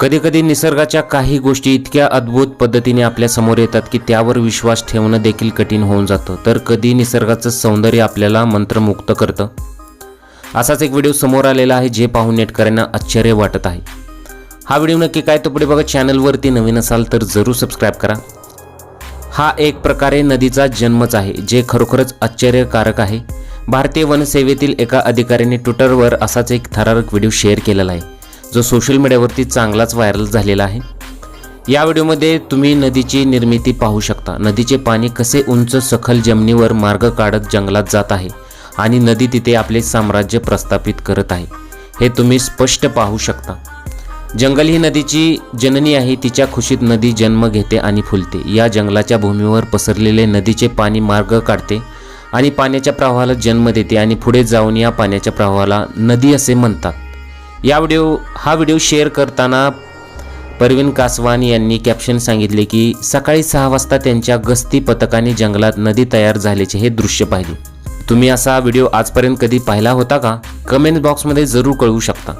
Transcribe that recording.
कधीकधी निसर्गाच्या काही गोष्टी इतक्या अद्भुत पद्धतीने आपल्यासमोर येतात की त्यावर विश्वास ठेवणं देखील कठीण होऊन जातं. तर कधी निसर्गाचं सौंदर्य आपल्याला मंत्रमुक्त करतं? असाच एक व्हिडिओ समोर आलेला आहे जे पाहून नेटकऱ्यांना आश्चर्य वाटत आहे. हा व्हिडिओ नक्की काय तो पुढे बघा. चॅनलवरती नवीन असाल तर जरूर सबस्क्राईब करा. हा एक प्रकारे नदीचा जन्मच आहे जे खरोखरच आश्चर्यकारक आहे. भारतीय वनसेवेतील एका अधिकाऱ्याने ट्विटरवर असाच एक थरारक व्हिडिओ शेअर केलेला आहे. जो सोशल मीडियावरती चांगलाच व्हायरल झालेला आहे. या व्हिडिओमध्ये तुम्ही नदीची निर्मिती पाहू शकता. नदीचे पाणी कसे उंच सखल जमिनीवर मार्ग काढत जंगलात जात आहे आणि नदी तिथे आपले साम्राज्य प्रस्थापित करत आहे हे तुम्ही स्पष्ट पाहू शकता. जंगल ही नदीची जननी आहे तिच्या खुशीत नदी जन्म घेते आणि फुलते. या जंगलाच्या भूमीवर पसरलेले नदीचे पाणी मार्ग काढते आणि पाण्याच्या प्रवाहाला जन्म देते आणि पुढे जाऊन या पाण्याच्या प्रवाहाला नदी असे म्हणतात. या व्हिडिओ हा व्हिडिओ शेअर करताना परवीन कासवान यांनी कॅप्शन सांगितले की सकाळी सहा वाजता त्यांच्या गस्ती पथकाने जंगलात नदी तयार झाल्याचे हे दृश्य पाहिले. तुम्ही असा व्हिडिओ आजपर्यंत कधी पाहिला होता का? कमेंट बॉक्समध्ये जरूर कळवू शकता.